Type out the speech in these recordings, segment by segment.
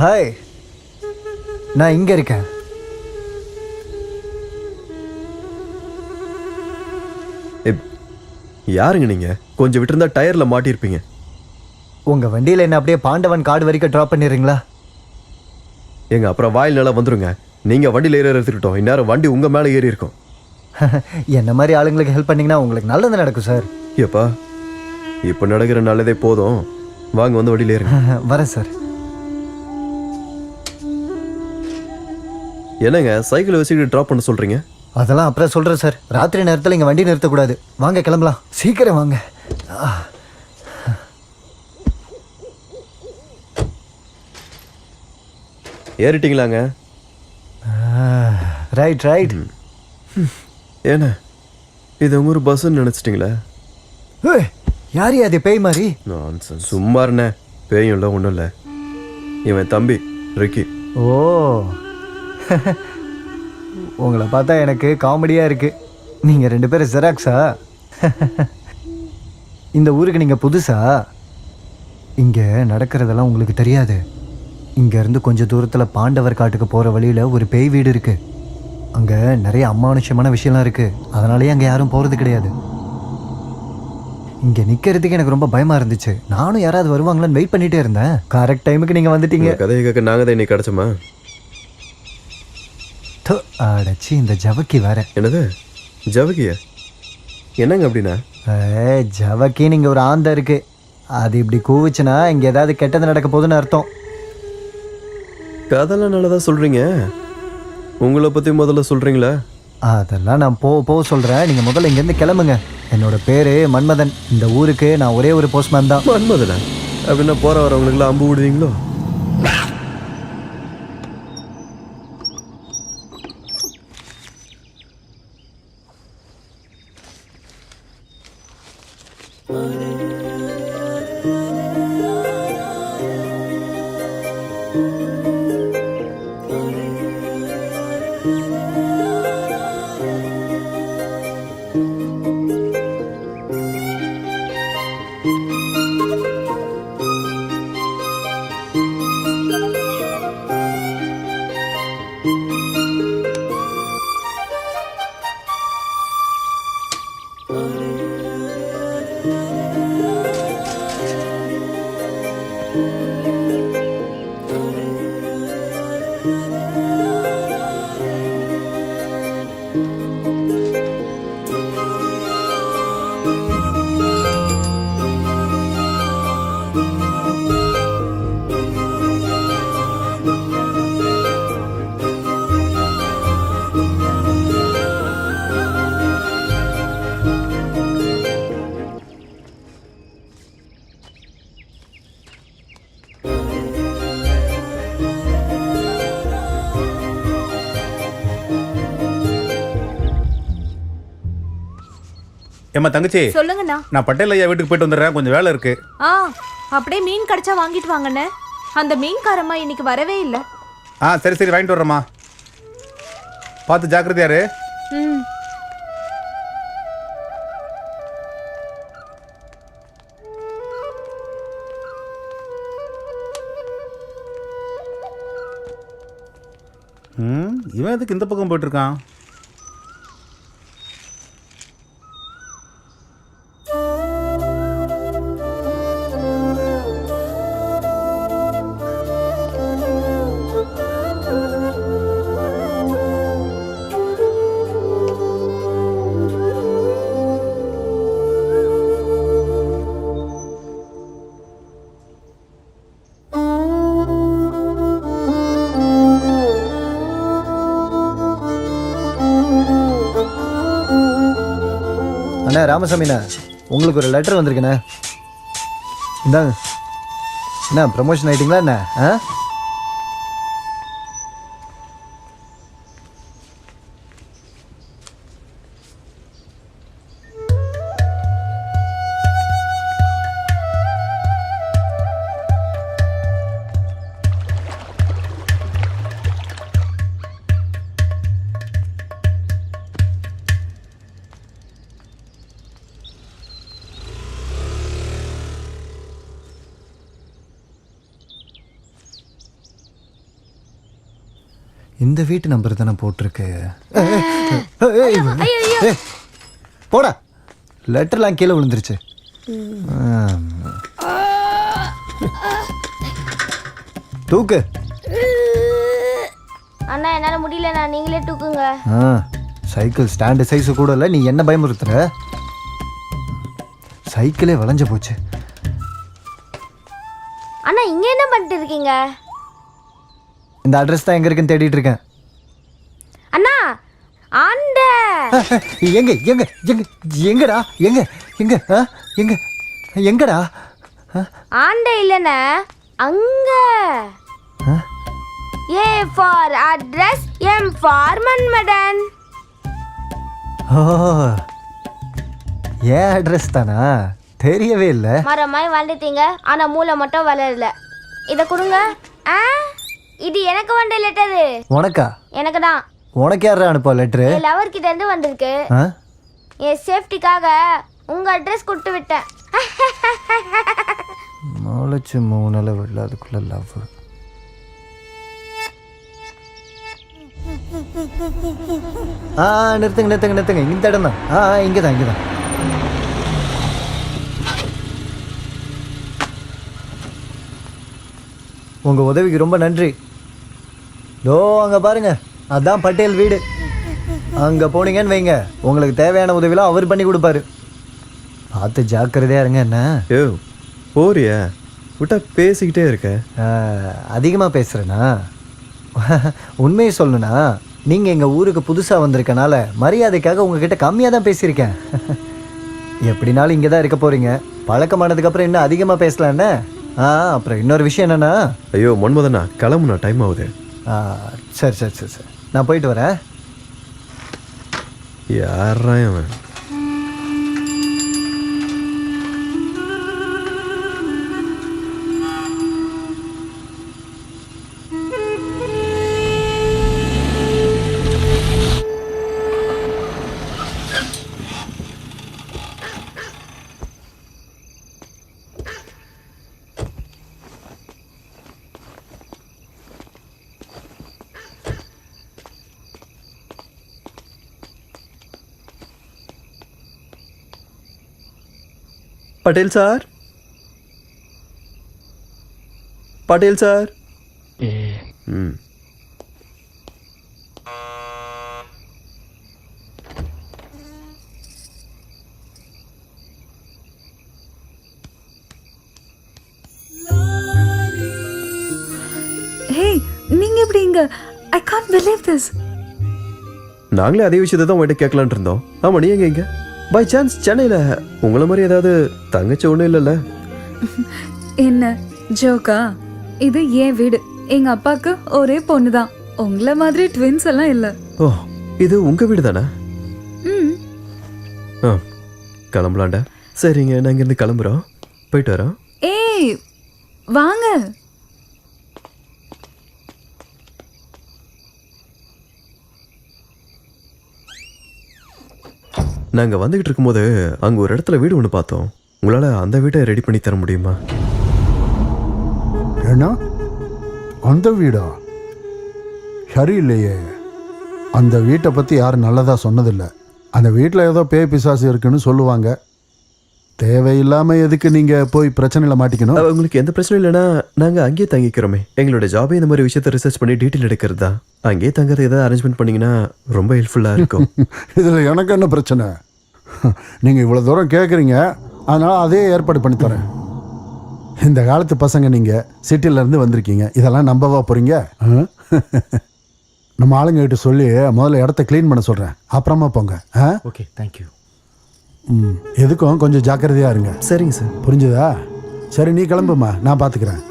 Hi நான் இங்கே இருக்கேன். யாருங்க நீங்க? கொஞ்சம் விட்டுருந்தா டயர்ல மாட்டியிருப்பீங்க. உங்கள் வண்டியில் என்ன அப்படியே பாண்டவன் காடு வரைக்கும் ட்ராப் பண்ணிடுறீங்களா? எங்க அப்புறம் வாயில் நல்லா வந்துருங்க. நீங்க வண்டியில ஏற எடுத்துக்கிட்டோம் இந்நேரம் வண்டி உங்க மேல ஏறி இருக்கும். என்ன மாதிரி ஆளுங்களுக்கு ஹெல்ப் பண்ணீங்கன்னா உங்களுக்கு நல்லது நடக்கும் சார் ஏப்பா இப்ப நடக்கிற நல்லதே போதும். வாங்க வந்து வண்டியில ஏறுங்க. வரேன் சார் என்னங்க சைக்கிள் வச்சுக்கிட்டு ட்ராப் பண்ண சொல்றீங்க? அதெல்லாம் அப்புறம் சொல்கிறேன் சார் ராத்திரி நேரத்தில் இங்கே வண்டி நிறுத்தக்கூடாது. வாங்க கிளம்பலாம். சீக்கிரம் வாங்க. ஏறிட்டீங்களாங்க? ரைட் ரைட் ஏண்ணே இது உங்க ஒரு பஸ்ன்னு நினைச்சிட்டீங்களா? ஏய், யார் அது பேய் மாதிரி? நான்சென்ஸ். சும்மா இருண்ணே. பேயும் இல்லை ஒன்றும் இல்லை. இவன் தம்பி ரிக்கி. ஓ. உங்களை பார்த்தா எனக்கு காமெடியாக இருக்குது நீங்கள் ரெண்டு பேரும் ஜெராக்ஸா இந்த ஊருக்கு நீங்கள் புதுசா? இங்கே நடக்கிறதெல்லாம் உங்களுக்கு தெரியாது. இங்கேருந்து கொஞ்சம் தூரத்தில் பாண்டவர் காட்டுக்கு போகிற வழியில் ஒரு பேய் வீடு இருக்குது அங்கே நிறைய அமானுஷமான விஷயம்லாம் இருக்குது அதனாலேயே அங்கே யாரும் போகிறது கிடையாது. இங்கே நிற்கிறதுக்கு எனக்கு ரொம்ப பயமாக இருந்துச்சு. நானும் யாராவது வருவாங்களான்னு வெயிட் பண்ணிகிட்டே இருந்தேன். கரெக்ட் டைமுக்கு நீங்கள் வந்துட்டீங்க. கதையை கேட்க நாங்கள் தான் இன்னைக்கு கிடச்சோமா து, அடச்சி இந்த ஜவக்கி வேற. என்னது? ஜவகிய என்னங்க அப்படின்னா? ஏ ஜவக்கி நீங்க ஒரு ஆந்த இருக்கு. அது இப்படி கூவுச்சுன்னா இங்க ஏதாவது கெட்டது நடக்க போகுதுன்னு அர்த்தம். கதெல்லாம் நல்லதா சொல்றீங்க? உங்களை பத்தி முதல்ல சொல்றீங்களா? அதெல்லாம் நான் போ போ சொல்றேன். நீங்க முதல்ல இங்கேருந்து கிளம்புங்க. என்னோட பேரு மன்மதன். இந்த ஊருக்கு நான் ஒரே ஒரு போஸ்ட்மேன் தான். மன்மதனா? அப்படின்னா போற வரவங்களுக்குலாம் அம்பு விடுவீங்களோ But ஏம்மா தங்கச்சி சொல்லுங்கண்ணா. நான் பட்டேல் ஐயா வீட்டுக்கு போயிட்டு வந்துடுறேன். கொஞ்சம் வேலை இருக்கு. ஆ அப்படியே மீன் கிடைச்சா வாங்கிட்டு வாங்கண்ணே. அந்த மீன்காரம்மா இன்னைக்கு வரவே இல்லை. ஆ சரி சரி வாங்கிட்டு வர்றேம்மா. பார்த்து ஜாக்கிரதையாரு ம். ம் இவன் எதுக்கு இந்த பக்கம் போயிட்டு ராமசாமிண்ணா உங்களுக்கு ஒரு லெட்டர் வந்திருக்குண்ணே. இந்தாங்க. என்ன ப்ரமோஷன் ஆயிட்டீங்களா என்ன? ஆ? இந்த வீட்டு நம்பர் தானே போட்டிருக்கு? போடா. லெட்டர்லாம் கீழே விழுந்துருச்சு. தூக்கு. அண்ணா என்னால முடியலண்ணா. நீங்களே தூக்குங்க. ஆ சைக்கிள் ஸ்டாண்டு சைஸு கூட இல்லை. நீ என்ன பயமுறுத்துற? சைக்கிளே வளைஞ்சு போச்சு. அண்ணா இங்க என்ன பண்ணிட்டு இருக்கீங்க? இந்த அட்ரஸ் தான் எங்க இருக்குன்னு தேடிட்டு இருக்கேன். அண்ணா ஆண்ட. எங்க எங்க எங்க எங்கடா எங்க எங்க? எங்க எங்கடா? ஆண்ட இல்லைண்ணே அங்க? A for address M for Manmadan ஓ ஏன் அட்ரஸ் தானா? தெரியவே இல்லை. மரமாய் வாழ்ந்துட்டீங்க ஆனா மூளை மட்டும் வளரல. இத கொடுங்க ஆ? இது எனக்கு வந்த லெட்டரு உனக்கா? எனக்கு தான். உனக்கு யாரா அனுப்பா லெட்ரு என் லவர் கிட்ட இருந்து வந்திருக்கு. என் சேஃப்டிக்காக உங்க அட்ரஸ் கொடுத்து விட்டேன். முளைச்சு மூணு அளவு இல்லை அதுக்குள்ள லவ் ஆ நிறுத்துங்க நிறுத்துங்க நிறுத்துங்க. இந்த இடம் தான். ஆ இங்கே தான் இங்கே தான். உங்கள் உதவிக்கு ரொம்ப நன்றி. தோ அங்கே பாருங்க. அதான் பட்டேல் வீடு. அங்கே போனீங்கன்னு வைங்க. உங்களுக்கு தேவையான உதவிலாம் அவர் பண்ணி கொடுப்பாரு. பார்த்து ஜாக்கிரதையா இருங்க என்ன? ஏ போறியா? விட்டா பேசிக்கிட்டே இருக்க. அதிகமாக பேசுகிறேனா உண்மையை சொல்லணும்னா நீங்கள் எங்கள் ஊருக்கு புதுசாக வந்திருக்கனால மரியாதைக்காக உங்ககிட்ட கம்மியாக தான் பேசியிருக்கேன். எப்படினாலும் இங்கே தான் இருக்க போகிறீங்க பழக்கமானதுக்கப்புறம் இன்னும் அதிகமாக பேசலான்னு ஆ அப்புறம் இன்னொரு விஷயம் என்னென்னா ஐயோ மன்மதனா கிளம்புனா டைம் ஆகுது. சரி சரி சரி சரி. நான் போயிட்டு வரேன். யாரா பட்டேல் சார் பட்டேல் சார் ம் ஹே நீங்க எப்படி இங்க? ஐ கான்ட் பிலீவ் திஸ் நாங்களே அதே விஷயத்தை தான் உங்கள்கிட்ட கேட்கலான் இருந்தோம். ஆமாம் நீ எங்க இங்கே? பை சான்ஸ் சென்னையில் உங்களை மாதிரி ஏதாவது தங்கச்சி ஒன்றும் இல்லைல்ல? என்ன ஜோக்கா? இது என் வீடு. எங்க அப்பாக்கு ஒரே பொண்ணு தான் உங்கள மாதிரி ட்வின்ஸ் எல்லாம் இல்ல. ஓ இது உங்க வீடு தானே ம். ஆ கிளம்பலாண்டா சரிங்க நாங்கள் இருந்து கிளம்புறோம். போயிட்டு வரோம். ஏய் வாங்க. நாங்கள் வந்துகிட்டு இருக்கும்போது அங்கே ஒரு இடத்துல வீடு ஒன்று பார்த்தோம். உங்களால் அந்த வீட்டை ரெடி பண்ணி தர முடியுமா? ஏன்னா அந்த வீடா? சரியில்லையே. அந்த வீட்டை பற்றி யாரும் நல்லதாக சொன்னதில்லை. அந்த வீட்டில் ஏதோ பேய் பிசாசு இருக்குன்னு சொல்லுவாங்க. தேவையில்லாமல் எதுக்கு நீங்கள் போய் பிரச்சனையில் மாட்டிக்கணும்? உங்களுக்கு எந்த பிரச்சனையும் இல்லைன்னா நாங்கள் அங்கேயே தங்கிக்கிறோமே. எங்களோட ஜாபே இந்த மாதிரி விஷயத்தை ரிசர்ச் பண்ணி டீட்டெயில் எடுக்கிறது? தான் அங்கேயே தங்குறது ஏதாவது அரேஞ்ச்மெண்ட் பண்ணீங்கன்னா ரொம்ப ஹெல்ப்ஃபுல்லாக இருக்கும். இதில் எனக்கு என்ன பிரச்சனை? நீங்கள் இவ்வளோ தூரம் கேட்குறீங்க அதனால் அதே ஏற்பாடு பண்ணி தரேன். இந்த காலத்து பசங்க நீங்கள் சிட்டிலேருந்து வந்திருக்கீங்க. இதெல்லாம் நம்பவா போகிறீங்க நம்ம ஆளுங்க கிட்ட சொல்லி முதல்ல இடத்த க்ளீன் பண்ண சொல்கிறேன் அப்புறமா போங்க. ஆ? ஓகே தேங்க்யூ ம். எதுக்கும் கொஞ்சம் ஜாக்கிரதையாக இருங்க. சரிங்க சார். புரிஞ்சுதா? சரி நீ கிளம்புமா. நான் பார்த்துக்கிறேன்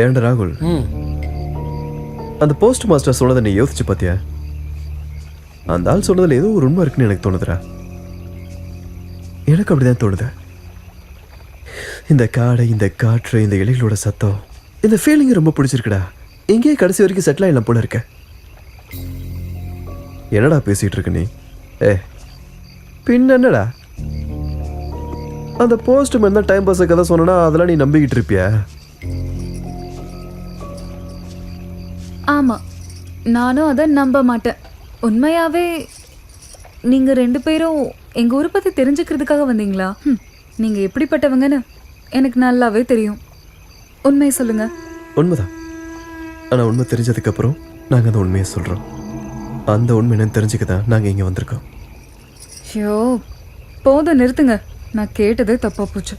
ஏண்ட ராகுல்? அந்த போஸ்ட் மாஸ்டர் சொன்னதை நீ யோசிச்சு பார்த்தியா அந்த ஆள் சொன்னதுல ஏதோ ஒரு உண்மை இருக்குன்னு எனக்கு தோணுதுடா. எனக்கு அப்படிதான் தோணுது. இந்த காடை இந்த காற்று இந்த இலைகளோட சத்தம் இந்த ஃபீலிங் ரொம்ப பிடிச்சிருக்குடா. இங்கேயே கடைசி வரைக்கும் செட்டில் ஆகலாம் போல இருக்க. என்னடா பேசிகிட்டு இருக்க நீ? ஏ பின்ன என்னடா? அந்த போஸ்ட் மேன் தான் டைம் பாஸை கதை சொன்னா அதெல்லாம் நீ நம்பிக்கிட்டு இருப்பியா? ஆமாம் நானும் அதை நம்ப மாட்டேன். உண்மையாவே நீங்க ரெண்டு பேரும் எங்க ஊரை பத்தி தெரிஞ்சுக்கிறதுக்காக வந்தீங்களா? ஹம், நீங்க எப்படிப்பட்டவங்கன்னு எனக்கு நல்லாவே தெரியும். உண்மையை சொல்லுங்க. உண்மைதான். ஆனால் உண்மை தெரிஞ்சதுக்கப்புறம் நாங்கள் அந்த உண்மையை சொல்கிறோம் அந்த உண்மை என்னன்னு தெரிஞ்சுக்க தான் நாங்கள் இங்கே வந்திருக்கோம். ஐயோ போதும் நிறுத்துங்க. நான் கேட்டதே தப்பா போச்சு.